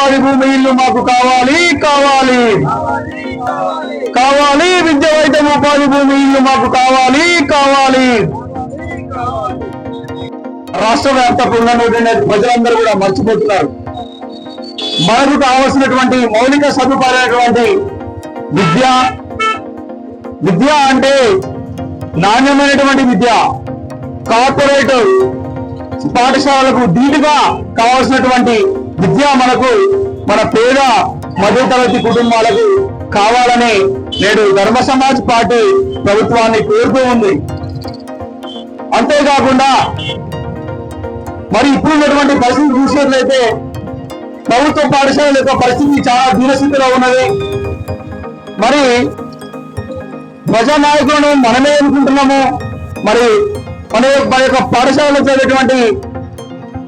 ఉపాధి భూమి ఇల్లు మాకు కావాలి కావాలి. కావాలి విద్య వైద్యం ఉపాధి భూమి ఇల్లు మాకు కావాలి కావాలి. రాష్ట్ర వ్యాప్తంగా ఉన్నటువంటి ప్రజలందరూ కూడా మర్చిపోతున్నారు. మనకు కావాల్సినటువంటి మౌలిక సదుపాయమైనటువంటి విద్య విద్య అంటే నాణ్యమైనటువంటి విద్య. కార్పొరేట్ పాఠశాలలకు ధీటుగా కావాల్సినటువంటి విద్య మనకు మన పేద మధ్యతరగతి కుటుంబాలకు కావాలని నేడు ధర్మ సమాజ్ పార్టీ ప్రభుత్వాన్ని కోరుతూ ఉంది. అంతేకాకుండా మరి ఇప్పుడు ఉన్నటువంటి పరిస్థితి చూసినట్లయితే ప్రభుత్వ పాఠశాలల యొక్క పరిస్థితి చాలా దీనస్థితిలో ఉన్నది. మరి ప్రజానాయకులను మనమే అనుకుంటున్నాము మరి మన యొక్క- మన యొక్క పాఠశాలలో చదివేటువంటి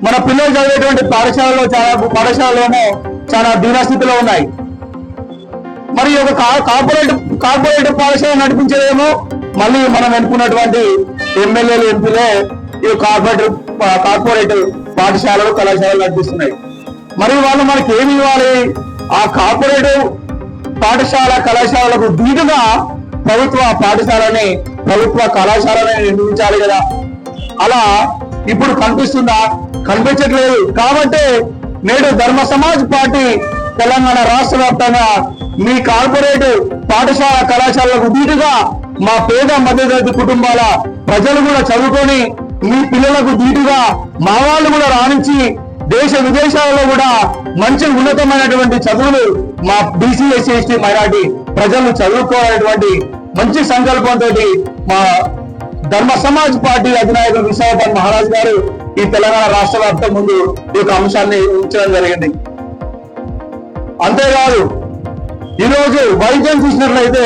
మన పిల్లలు చదివేటువంటి పాఠశాలలో చాలా పాఠశాలలోనూ చాలా దీనస్థితిలో ఉన్నాయి. మరి ఒక కార్పొరేట్ కార్పొరేట్ పాఠశాల నడిపించేదేమో మళ్ళీ మనం అనుకున్నటువంటి ఎమ్మెల్యేలు ఎంపీలే ఈ కార్పొరేట్ కార్పొరేట్ పాఠశాలలు కళాశాలలు నడిపిస్తున్నాయి. మరి వాళ్ళు మనకి ఏమి ఇవ్వాలి? ఆ కార్పొరేట్ పాఠశాల కళాశాలకు ధీటుగా ప్రభుత్వ పాఠశాలని ప్రభుత్వ కళాశాలని నిర్మించాలి కదా. అలా ఇప్పుడు కనిపిస్తుందా? కనిపించట్లేదు కాబట్టి నేడు ధర్మ సమాజ్ పార్టీ తెలంగాణ రాష్ట్ర వ్యాప్తంగా మీ కార్పొరేట్ పాఠశాల కళాశాలకు ధీటుగా మా పేద మధ్యతరగతి కుటుంబాల ప్రజలు కూడా చదువుకొని మీ పిల్లలకు ధీటుగా మా వాళ్ళు కూడా రాణించి దేశ విదేశాలలో కూడా మంచి ఉన్నతమైనటువంటి చదువులు మా బీసీ ఎస్సీ ఎస్టీ మైనార్టీ ప్రజలు చదువుకోవాలనేటువంటి మంచి సంకల్పంతో మా ధర్మ సమాజ్ పార్టీ అధినాయకుడు విశాఖపట్నం మహారాజ్ గారు ఈ తెలంగాణ రాష్ట్ర వ్యాప్తం ముందు ఈ యొక్క అంశాన్ని ఉంచడం జరిగింది. అంతేకాదు ఈరోజు వైద్యం చూసినట్లయితే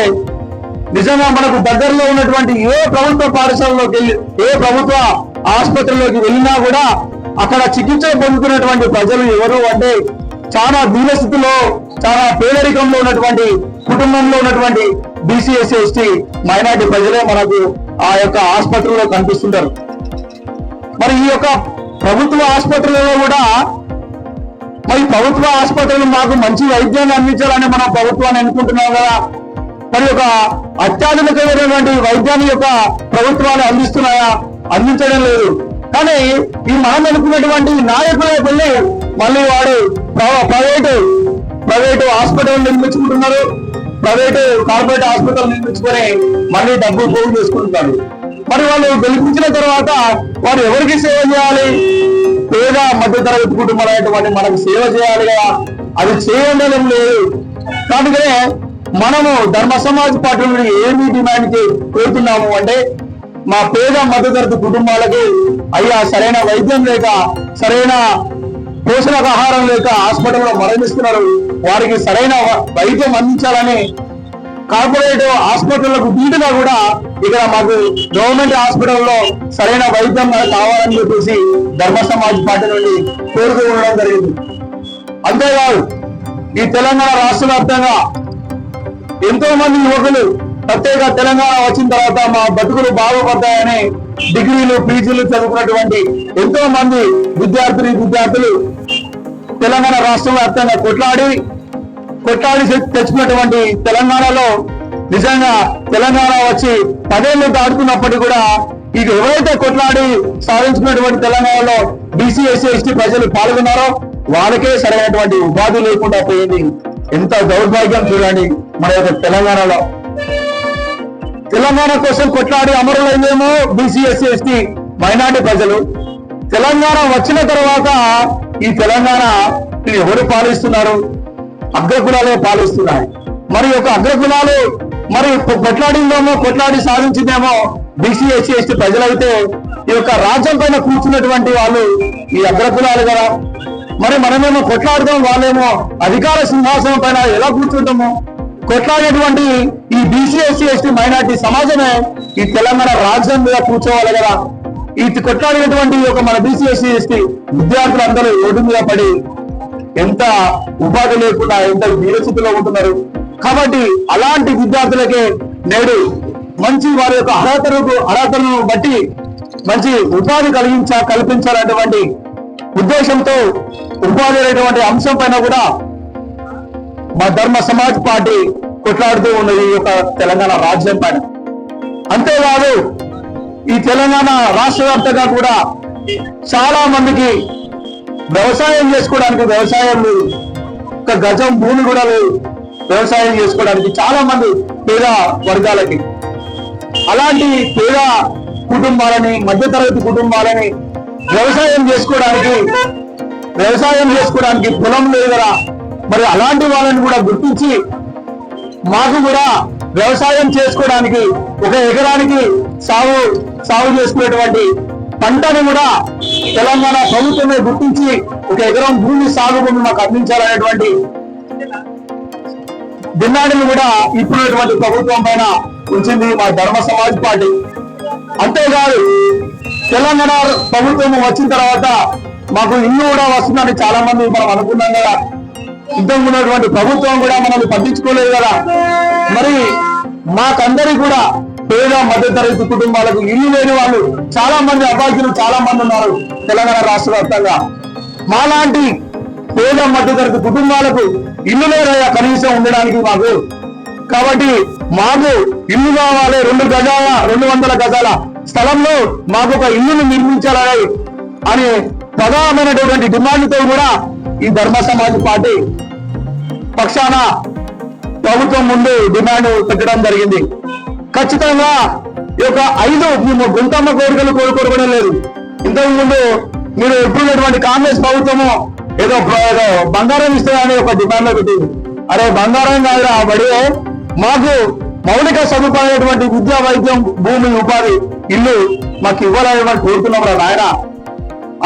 నిజంగా మనకు దగ్గరలో ఉన్నటువంటి ఏ ప్రభుత్వ పాఠశాలలోకి వెళ్ళి ఏ ప్రభుత్వ ఆసుపత్రిలోకి వెళ్ళినా కూడా అక్కడ చికిత్స పొందుతున్నటువంటి ప్రజలు ఎవరు అంటే చాలా దీనస్థితిలో చాలా పేదరికంలో ఉన్నటువంటి కుటుంబంలో ఉన్నటువంటి బీసీ ఎస్సీ ఎస్టీ మైనార్టీ ప్రజలే మనకు ఆ యొక్క ఆసుపత్రిలో కనిపిస్తుంటారు. మరి ఈ యొక్క ప్రభుత్వ ఆసుపత్రులలో కూడా మరి ప్రభుత్వ ఆసుపత్రులు మాకు మంచి వైద్యాన్ని అందించాలని మనం ప్రభుత్వాన్ని అనుకుంటున్నాం కదా. మరి ఒక అత్యాధునికమైనటువంటి వైద్యాన్ని యొక్క ప్రభుత్వాలు అందిస్తున్నాయా? అందించడం లేదు. కానీ ఈ మనం అనుకున్నటువంటి నాయకులే వెళ్ళి మళ్ళీ వాడు ప్రైవేటు ప్రైవేటు హాస్పిటల్ నిర్మించుకుంటున్నారు. ప్రైవేటు కార్పొరేట్ హాస్పిటల్ నిర్మించుకొని మళ్ళీ డబ్బు పోగు చేసుకుంటారు మరి వాళ్ళు గెలిపించిన తర్వాత వారు ఎవరికి సేవ చేయాలి? పేద మధ్యతరగతి కుటుంబాలైనటువంటి మనకు సేవ చేయాలి కదా. అది చేయడం లేదు. అందుకనే మనము ధర్మ సమాజ్ పార్టీ నుండి ఏమి డిమాండ్ కోరుతున్నాము అంటే మా పేద మధ్యతరగతి కుటుంబాలకి అయ్యా సరైన వైద్యం లేక సరైన పోషకాహారం లేక హాస్పిటల్లో మరణిస్తున్నారు. వారికి సరైన వైద్యం అందించాలని కార్పొరేట్ హాస్పిటళ్ళకు వీటిగా కూడా ఇక్కడ మాకు గవర్నమెంట్ హాస్పిటల్లో సరైన వైద్యం కావాలని చెప్పేసి ధర్మ సమాజ్ పార్టీ నుండి కోరుతూ ఉండడం జరిగింది. అంతేకాదు ఈ తెలంగాణ రాష్ట్ర వ్యాప్తంగా ఎంతో మంది యువకులు ప్రత్యేక తెలంగాణ వచ్చిన తర్వాత మా బతుకులు బాగుపడ్డాయని డిగ్రీలు పీజీలు చదువుకున్నటువంటి ఎంతో మంది విద్యార్థులు విద్యార్థులు తెలంగాణ రాష్ట్ర వ్యాప్తంగా కొట్లాడి కొట్లాడి తెచ్చుకున్నటువంటి తెలంగాణలో నిజంగా తెలంగాణ వచ్చి పదేళ్ళు దాటుకున్నప్పటికీ కూడా ఇది ఎవరైతే కొట్లాడి సాధించుకున్నటువంటి తెలంగాణలో బీసీ ఎస్సీ ఎస్టీ ప్రజలు పాల్గొన్నారో వాళ్ళకే సరైనటువంటి ఉపాధి లేకుండా పోయింది. ఎంత దౌర్భాగ్యం చూడండి మన యొక్క తెలంగాణలో. తెలంగాణ కోసం కొట్లాడి అమరులయ్యేమో బీసీ ఎస్సీ ఎస్టీ మైనార్టీ ప్రజలు. తెలంగాణ వచ్చిన తర్వాత ఈ తెలంగాణ ఎవరు పాలిస్తున్నారు? అగ్రకులాలే పాలిస్తున్నాయి. మరి ఒక అగ్రకులాలు మరి కొట్లాడిందేమో కొట్లాడి సాధించిందేమో బీసీ ఎస్సీ ఎస్టీ ప్రజలైతే ఈ యొక్క రాజ్యం పైన కూర్చున్నటువంటి వాళ్ళు ఈ అగ్రకులాలు కదా. మరి మనమేమో కొట్లాడదాం వాళ్ళేమో అధికార సింహాసనం పైన ఎలా కూర్చుంటాము? కొట్లాడేటువంటి ఈ బీసీ ఎస్సీ ఎస్టీ మైనార్టీ సమాజమే ఈ తెలంగాణ రాజ్యం మీద కూర్చోవాలి కదా. ఈ కొట్లాడినటువంటి ఒక మన బీసీ ఎస్సీ ఎస్టీ విద్యార్థులందరూ రోడ్డు మీద పడి ఎంత ఉపాధి లేకుండా ఎంత నిరస్థితిలో ఉంటున్నారు. కాబట్టి అలాంటి విద్యార్థులకే నేడు మంచి వారి యొక్క అర్హతలకు అర్హతలను బట్టి మంచి ఉపాధి కలిగించ కల్పించాలన్నటువంటి ఉద్దేశంతో ఉపాధి అనేటువంటి అంశం పైన కూడా మా ధర్మ సమాజ్ పార్టీ కొట్లాడుతూ ఉన్నది ఈ యొక్క తెలంగాణ రాజ్యం పైన. అంతేకాదు ఈ తెలంగాణ రాష్ట్ర వ్యాప్తంగా కూడా చాలా మందికి వ్యవసాయం చేసుకోవడానికి వ్యవసాయం లేదు. ఒక గజం భూమి కూడా లేదు. వ్యవసాయం చేసుకోవడానికి చాలా మంది పేద వర్గాలకి. అలాంటి పేద కుటుంబాలని మధ్యతరగతి కుటుంబాలని వ్యవసాయం చేసుకోవడానికి వ్యవసాయం చేసుకోవడానికి పొలం లేదు కదా. మరి అలాంటి వాళ్ళని కూడా గుర్తించి మాకు కూడా వ్యవసాయం చేసుకోవడానికి ఒక ఎకరానికి సాగు సాగు చేసుకునేటువంటి పంటను కూడా తెలంగాణ ప్రభుత్వమే గుర్తించి ఒక ఎకరం భూమి సాగు భూమి మాకు అందించాలనేటువంటి డిమాండ్ను కూడా ఇప్పుడున్నటువంటి ప్రభుత్వం పైన ఉంచింది మా ధర్మ సమాజ్ పార్టీ. అంతేకాదు తెలంగాణ ప్రభుత్వం వచ్చిన తర్వాత మాకు ఇల్లు కూడా వస్తుందని చాలా మంది మనం అనుకున్నాం కదా. ఇంతకు ఉన్నటువంటి ప్రభుత్వం కూడా మనల్ని పట్టించుకోలేదు కదా. మరి మాకందరికి కూడా పేద మధ్యతరగతి కుటుంబాలకు ఇల్లు లేని వాళ్ళు చాలా మంది అభాగ్యులు చాలా మంది ఉన్నారు తెలంగాణ రాష్ట్ర వ్యాప్తంగా. మాలాంటి పేద మధ్యతరగతి కుటుంబాలకు ఇల్లు లేదయ్యా కనీసం ఉండడానికి మాకు. కాబట్టి మాకు ఇల్లు కావాలి రెండు గజాల రెండు వందల గజాల స్థలంలో మాకు ఒక ఇల్లును నిర్మించాలని అనే ప్రధానమైనటువంటి డిమాండ్తో కూడా ఈ ధర్మ సమాజ్ పార్టీ పక్షాన ప్రభుత్వం ముందు డిమాండ్ పెట్టడం జరిగింది. ఖచ్చితంగా ఈ యొక్క ఐదు మేము గుంతమ్మ కోరికలు కోరుకోవడం లేదు. ఇంతకు ముందు మీరు ఎప్పుడున్నటువంటి కాంగ్రెస్ ప్రభుత్వము ఏదో ఏదో బంగారం ఇస్తుందని ఒక డిమాండ్ పెట్టింది. అరే బంగారం కాదురా బడి మాకు మౌలిక సదుపాయమైనటువంటి విద్యా వైద్యం భూమి ఉపాధి ఇల్లు మాకు ఇవ్వాలని కోరుతున్నాం రా నాయన.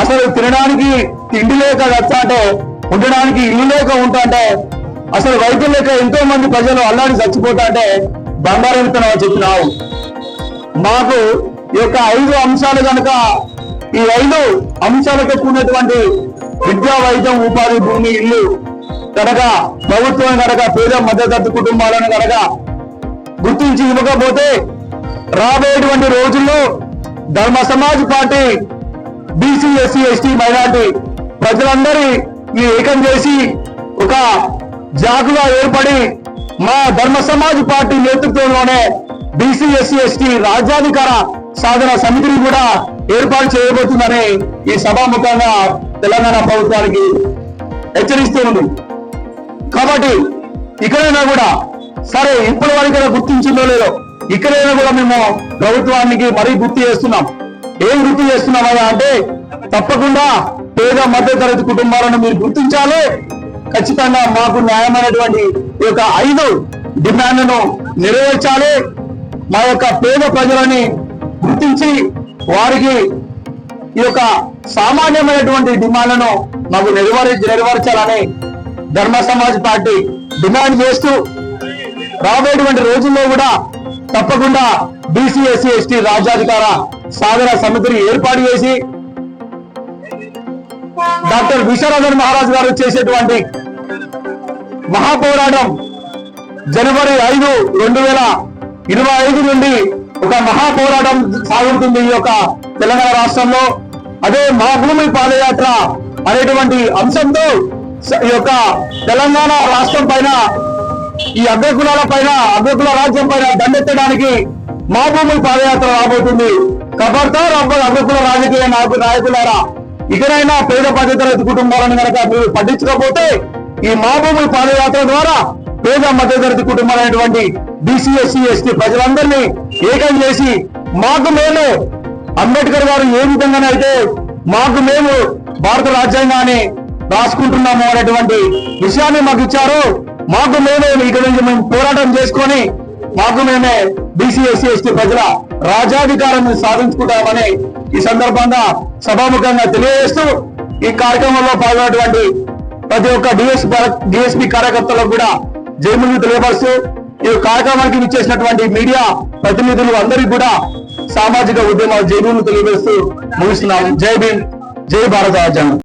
అసలు తినడానికి తిండి లేక అంటే ఉండడానికి ఇల్లు లేక ఉంటాంటే అసలు వైద్యం లేక ఎంతో మంది ప్రజలు అల్లాడి చచ్చిపోతా అంటే బంగారం ఇస్తున్నావు చెప్పినావు. మాకు ఈ యొక్క ఐదు అంశాలు కనుక ఈ ఐదు అంశాలతో కూడినటువంటి విద్యా వైద్యం ఉపాధి భూమి ఇల్లు కనుక ప్రభుత్వం కనుక పేద మధ్యతరగతి కుటుంబాలను కనుక గుర్తించి ఇవ్వకపోతే రాబోయేటువంటి రోజుల్లో Dharma Samaj party BC SC ST minority ప్రజలందరి ఈ ఏకం చేసి ఒక జాగుగా ఏర్పడి మా ధర్మ సమాజ్ పార్టీ నేతృత్వంలోనే బీసీ ఎస్సీ ఎస్టీ రాజ్యాధికార సాధన సమితిని కూడా ఏర్పాటు చేయబోతుందని ఈ సభాముఖంగా తెలంగాణ ప్రభుత్వానికి హెచ్చరిస్తుంది కాబట్టి ఇక్కడైనా కూడా సరే ఇప్పటి వరకు గుర్తించిందో లేదో ఇక్కడైనా కూడా మేము ప్రభుత్వానికి మరీ గుర్తు చేస్తున్నాం. ఏం గుర్తు చేస్తున్నామయ్యా అంటే తప్పకుండా పేద మధ్యతరగతి కుటుంబాలను మీరు గుర్తించాలి. ఖచ్చితంగా మాకు న్యాయమైనటువంటి ఈ యొక్క ఐదు డిమాండ్లను నెరవేర్చాలి. మా యొక్క పేద ప్రజలని గుర్తించి వారికి ఈ యొక్క సామాన్యమైనటువంటి డిమాండ్లను మాకు నెరవేర్ నెరవేర్చాలని ధర్మ సమాజ్ పార్టీ డిమాండ్ చేస్తూ రాబోయేటువంటి రోజుల్లో కూడా తప్పకుండా బీసీ ఎస్సీ ఎస్టీ రాజ్యాధికార సాధన సమితిని ఏర్పాటు చేసి డాక్టర్ విశ్వనాథన్ మహారాజ్ గారు చేసేటువంటి మహాపోరాటం జనవరి ఐదు రెండు వేల ఇరవై ఐదు నుండి ఒక మహాపోరాటం సాగుతుంది ఈ యొక్క తెలంగాణ రాష్ట్రంలో. అదే మహాభూమి పాదయాత్ర అనేటువంటి అంశంతో ఈ యొక్క తెలంగాణ రాష్ట్రం పైన ఈ అగ్రకులాల పైన అగ్రకుల రాజ్యం పైన దండెత్తడానికి మహభూమి పాదయాత్ర రాబోతుంది. కబర్దార్ అబ్బ అగ్రకుల రాజకీయ నాయకు నాయకులారా ఇకనైనా పేద మధ్యతరగతి కుటుంబాలను కనుక మీరు పట్టించకపోతే ఈ మా పాదయాత్ర ద్వారా పేద మధ్యతరగతి కుటుంబాలైనటువంటి బీసీ ఎస్సీ ఎస్టీ ప్రజలందరినీ ఏకం చేసి మాకు మేము అంబేద్కర్ గారు ఏ విధంగానైతే మాకు మేము భారత రాజ్యాంగాన్ని రాసుకుంటున్నాము అనేటువంటి విషయాన్ని మాకు ఇచ్చారు మాకు మేమే ఇక్కడ నుంచి మేము పోరాటం చేసుకొని మాకు మేమే బీసీ ఎస్సీ ఎస్టీ ప్రజల రాజాధికారాన్ని సాధించుకుంటామని ఈ సందర్భంగా సభాముఖంగా తెలియజేస్తూ ఈ కార్యక్రమంలో పాల్గొన్నటువంటి ప్రతి ఒక్క డిఎస్ డిఎస్పీ కార్యకర్తలకు కూడా జైములు తెలియపరుస్తూ ఈ కార్యక్రమానికి విచ్చేసినటువంటి మీడియా ప్రతినిధులు అందరికీ కూడా సామాజిక ఉద్యమ జైములు తెలియజేస్తూ ముగిస్తున్నాం జై భీమ్ జై భారత రాజ్యాంగం.